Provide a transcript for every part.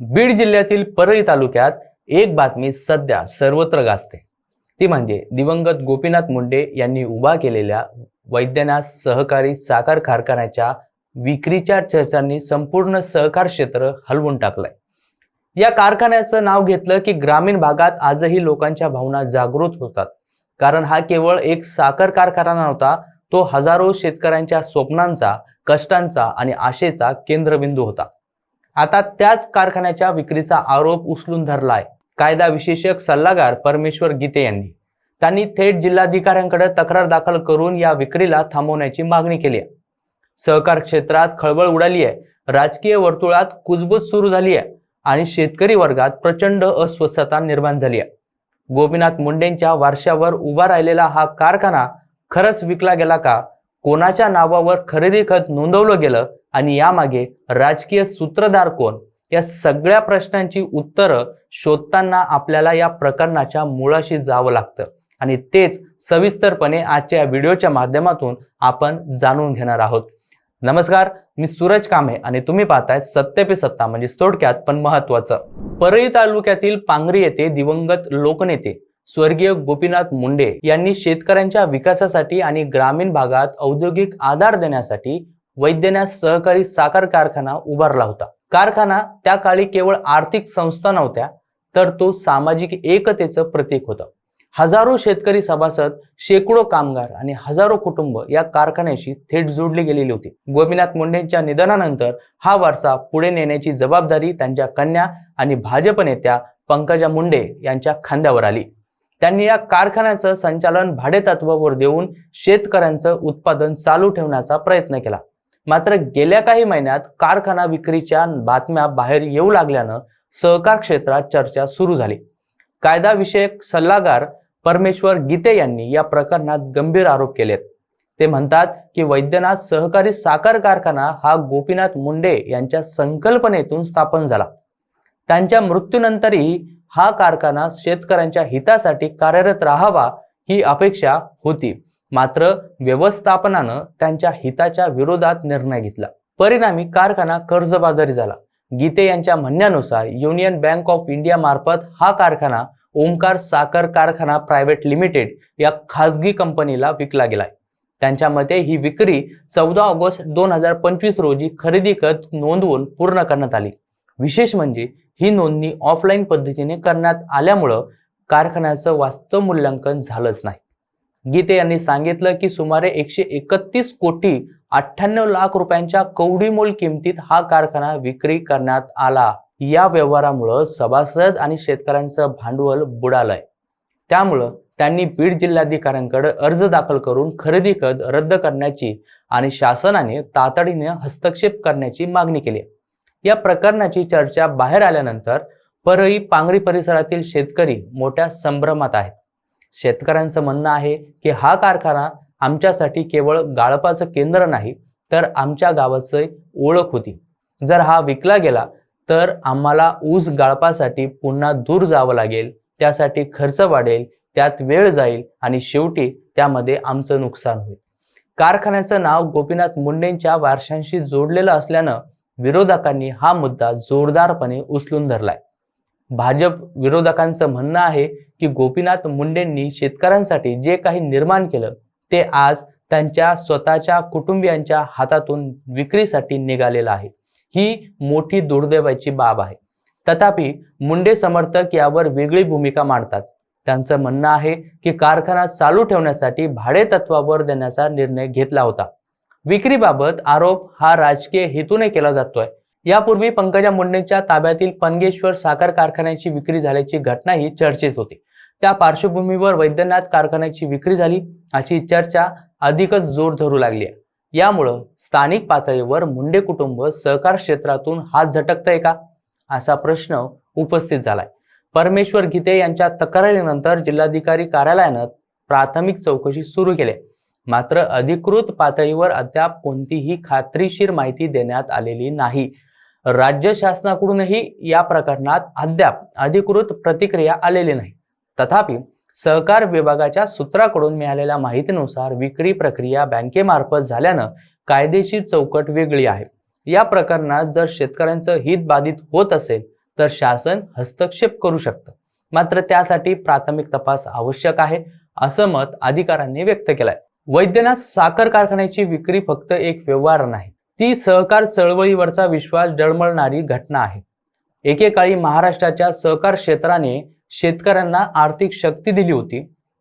बीड जिल्ह्यातील परळी तालुक्यात एक बातमी सध्या सर्वत्र गाजते. ती म्हणजे दिवंगत गोपीनाथ मुंडे यांनी उभा केलेल्या वैद्यनाथ सहकारी साखर कारखान्याच्या विक्रीच्या चर्चांनी संपूर्ण सहकार क्षेत्र हलवून टाकलंय. या कारखान्याचं नाव घेतलं की ग्रामीण भागात आजही लोकांच्या भावना जागृत होतात. कारण हा केवळ एक साखर कारखाना नव्हता तो हजारो शेतकऱ्यांच्या स्वप्नांचा कष्टांचा आणि आशेचा केंद्रबिंदू होता. आता त्याच कारखान्याच्या विक्रीचा आरोप उचलून धरलाय. कायदा विशेषक सल्लागार परमेश्वर गीते यांनी. त्यांनी थेट जिल्हाधिकाऱ्यांकडे तक्रार दाखल करून या विक्रीला थांबवण्याची मागणी केली आहे. सहकार क्षेत्रात खळबळ उडाली आहे राजकीय वर्तुळात कुजबूज सुरू झाली आहे आणि शेतकरी वर्गात प्रचंड अस्वस्थता निर्माण झाली आहे. गोपीनाथ मुंडेंच्या वारशावर उभा राहिलेला हा कारखाना खरंच विकला गेला का? कोणाच्या नावावर खरेदी खत नोंदवलं गेलं आणि यामागे राजकीय सूत्रधार कोण? या सगळ्या प्रश्नांची उत्तरं शोधताना आपल्याला या प्रकरणाच्या मुळाशी जावं लागतं. आणि तेच सविस्तरपणे आजच्या व्हिडिओच्या माध्यमातून आपण जाणून घेणार आहोत. नमस्कार मी सूरज कामे आणि तुम्ही पाहताय सत्य पे सत्ता म्हणजे थोडक्यात पण महत्वाचं. परळी तालुक्यातील पांगरी येथे दिवंगत लोकनेते स्वर्गीय गोपीनाथ मुंडे यांनी शेतकऱ्यांच्या विकासासाठी आणि ग्रामीण भागात औद्योगिक आधार देण्यासाठी वैद्यनाथ सहकारी साखर कारखाना उभारला होता. कारखाना त्या काळी केवळ आर्थिक संस्था नव्हत्या तर तो सामाजिक एकतेचं प्रतीक होतं. हजारो शेतकरी सभासद शेकडो कामगार आणि हजारो कुटुंब या कारखान्याशी थेट जोडली गेलेली होती. गोपीनाथ मुंडेंच्या निधनानंतर हा वारसा पुढे नेण्याची जबाबदारी त्यांच्या कन्या आणि भाजप नेत्या पंकजा मुंडे यांच्या खांद्यावर आली. त्यांनी या कारखान्याचं संचालन भाडेतत्वावर देऊन शेतकऱ्यांचं उत्पादन चालू ठेवण्याचा प्रयत्न केला. मात्र गेल्या काही महिन्यात कारखाना विक्रीच्या बातम्या बाहेर येऊ लागल्यानं सहकार क्षेत्रात चर्चा सुरू झाली. कायदा विषयक सल्लागार परमेश्वर गीते यांनी या प्रकरणात गंभीर आरोप केलेत. ते म्हणतात की वैद्यनाथ सहकारी साखर कारखाना हा गोपीनाथ मुंडे यांच्या संकल्पनेतून स्थापन झाला. त्यांच्या मृत्यूनंतरही हा कारखाना शेतकऱ्यांच्या हितासाठी कार्यरत राहावा ही अपेक्षा होती. मात्र व्यवस्थापनानं त्यांच्या हिताच्या विरोधात निर्णय घेतला. परिणामी कारखाना कर्जबाजारी झाला. गीते यांच्या म्हणण्यानुसार युनियन बँक ऑफ इंडिया मार्फत हा कारखाना ओमकार साखर कारखाना प्रायव्हेट लिमिटेड या खासगी कंपनीला विकला गेलाय. त्यांच्या मते ही विक्री चौदा ऑगस्ट दोन हजार पंचवीस रोजी खरेदी खत नोंदवून पूर्ण करण्यात आली. विशेष म्हणजे ही नोंदणी ऑफलाईन पद्धतीने करण्यात आल्यामुळं कारखान्याचं वास्तव मूल्यांकन झालंच नाही. गीते यांनी सांगितलं की सुमारे एकशे एकतीस कोटी अठ्ठ्याण्णव लाख रुपयांच्या कवडीमोल किमतीत हा कारखाना विक्री करण्यात आला. या व्यवहारामुळं सभासद आणि शेतकऱ्यांचं भांडवल बुडालंय. त्यामुळं त्यांनी बीड जिल्हाधिकाऱ्यांकडे अर्ज दाखल करून खरेदी कद रद्द करण्याची आणि शासनाने तातडीने हस्तक्षेप करण्याची मागणी केली या प्रकरणाची चर्चा बाहेर आल्यानंतर परळी पांगरी परिसरातील शेतकरी मोठ्या संभ्रमात आहेत. शेतकऱ्यांचं म्हणणं आहे की हा कारखाना आमच्यासाठी केवळ गाळपाचं केंद्र नाही तर आमच्या गावाचं ओळख होती. जर हा विकला गेला तर आम्हाला ऊस गाळपासाठी पुन्हा दूर जावं लागेल त्यासाठी खर्च वाढेल त्यात वेळ जाईल आणि शेवटी त्यामध्ये आमचं नुकसान होईल. कारखान्याचं नाव गोपीनाथ मुंडेंच्या वारशांशी जोडलेलं असल्यानं विरोधकांनी हा मुद्दा जोरदारपणे उचलून धरलाय. भाजप विरोधकांचं म्हणणं आहे की गोपीनाथ मुंडेंनी शेतकऱ्यांसाठी जे काही निर्माण केलं ते आज त्यांच्या स्वतःच्या कुटुंबियांच्या हातातून विक्रीसाठी निघालेलं आहे. ही मोठी दुर्दैवाची बाब आहे. तथापि मुंडे समर्थक यावर वेगळी भूमिका मांडतात. त्यांचं म्हणणं आहे की कारखाना चालू ठेवण्यासाठी भाडे तत्वावर देण्याचा निर्णय घेतला होता. विक्रीबाबत आरोप हा राजकीय हेतूने केला जातोय. यापूर्वी पंकजा मुंडेंच्या ताब्यातील पनगेश्वर साखर कारखान्याची विक्री झाल्याची घटनाही चर्चेत होती. त्या पार्श्वभूमीवर वैद्यनाथ कारखान्याची विक्री झाली अशी चर्चा अधिकच जोर धरू लागली आहे. यामुळं स्थानिक पातळीवर मुंडे कुटुंब सहकार क्षेत्रातून हात झटकतंय का? असा प्रश्न उपस्थित झालाय. परमेश्वर गीते यांच्या तक्रारीनंतर जिल्हाधिकारी कार्यालयानं प्राथमिक चौकशी सुरू केली मात्र अधिकृत पातळीवर अद्याप कोणतीही खात्रीशीर माहिती देण्यात आलेली नाही. राज्य शासनाकडूनही या प्रकरणात अद्याप अधिकृत प्रतिक्रिया आलेली नाही. तथापि सहकार विभागाच्या सूत्राकडून मिळालेल्या माहितीनुसार विक्री प्रक्रिया बँकेमार्फत झाल्यानं कायदेशीर चौकट वेगळी आहे. या प्रकरणात जर शेतकऱ्यांचं हित बाधित होत असेल तर शासन हस्तक्षेप करू शकतं. मात्र त्यासाठी प्राथमिक तपास आवश्यक आहे असं मत अधिकाऱ्यांनी व्यक्त केलंय. वैद्यनाथ साखर कारखान्याची विक्री फक्त एक व्यवहार नाही ती सहकार चळवळीवरचा विश्वास डळमळणारी घटना आहे. एकेकाळी महाराष्ट्राच्या सहकार क्षेत्राने शेतकऱ्यांना आर्थिक शक्ती दिली होती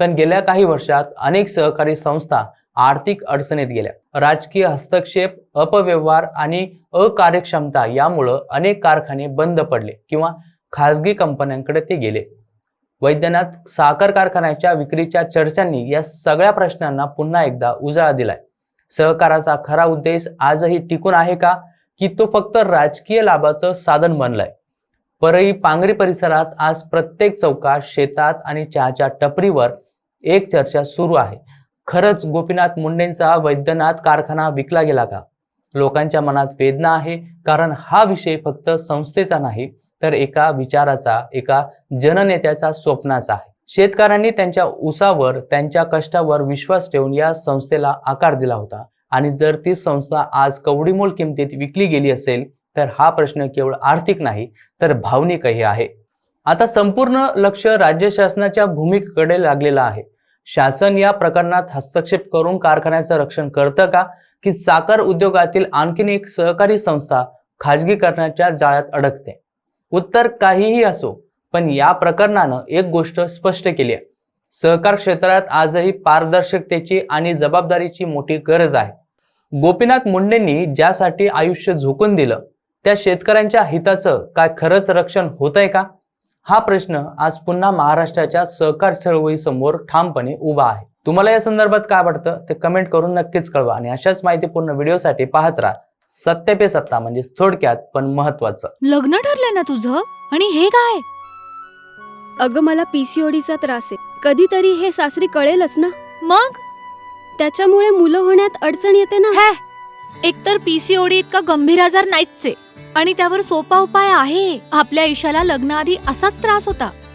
पण गेल्या काही वर्षात अनेक सहकारी संस्था आर्थिक अडचणीत गेल्या. राजकीय हस्तक्षेप अपव्यवहार आणि अकार्यक्षमता यामुळं अनेक कारखाने बंद पडले किंवा खाजगी कंपन्यांकडे ते गेले. वैद्यनाथ साखर कारखान्याच्या विक्रीच्या चर्चांनी या सगळ्या प्रश्नांना पुन्हा एकदा उजाळा दिलाय. सहकाराचा खरा उद्देश आजही टिकून आहे का? की तो फक्त राजकीय लाभाचं साधन बनलाय. परळी पांगरी परिसरात आज प्रत्येक चौकात शेतात आणि चहाच्या टपरीवर एक चर्चा सुरू आहे. खरंच गोपीनाथ मुंडेंचा वैद्यनाथ कारखाना विकला गेला का? लोकांच्या मनात वेदना आहे कारण हा विषय फक्त संस्थेचा नाही तर एका विचाराचा एका जननेत्याचा स्वप्नाचा आहे. शेतकऱ्यांनी त्यांच्या उसावर त्यांच्या कष्टावर विश्वास ठेवून या संस्थेला आकार दिला होता. आणि जर ती संस्था आज कवडीमोल किमतीत विकली गेली असेल तर हा प्रश्न केवळ आर्थिक नाही तर भावनिकही आहे. आता संपूर्ण लक्ष राज्य शासनाच्या भूमिकेकडे लागलेलं आहे. शासन या प्रकरणात हस्तक्षेप करून कारखान्याचं रक्षण करतं का? की साखर उद्योगातील आणखीन एक सहकारी संस्था खाजगीकरणाच्या जाळ्यात अडकते? उत्तर काहीही असो पण या प्रकरणानं एक गोष्ट स्पष्ट केली आहे. सहकार क्षेत्रात आजही पारदर्शकतेची आणि जबाबदारीची मोठी गरज आहे. गोपीनाथ मुंडेंनी ज्यासाठी आयुष्य झोकून दिलं त्या शेतकऱ्यांच्या हिताचं काय खरंच रक्षण होतंय का? हा प्रश्न आज पुन्हा महाराष्ट्राच्या सहकार चळवळीसमोर ठामपणे उभा आहे. तुम्हाला या संदर्भात काय वाटतं ते कमेंट करून नक्कीच कळवा आणि अशाच माहितीपूर्ण व्हिडिओसाठी पाहत राहा. सत्य पे सत्ता म्हणजे थोडक्यात पण महत्वाचं. लग्न ठरलंय ना तुझं? आणि हे काय? अगं मला पीसीओडीचा त्रास आहे. कधीतरी हे सासरी कळेलच ना? मग? त्याच्यामुळे मुलं होण्यात अडचण येते ना? हे! एकतर पीसीओडी इतका गंभीर आजार नाहीच आहे आणि त्यावर सोपा उपाय आहे. आपल्या ईशाला लग्नाआधी असाच त्रास होता.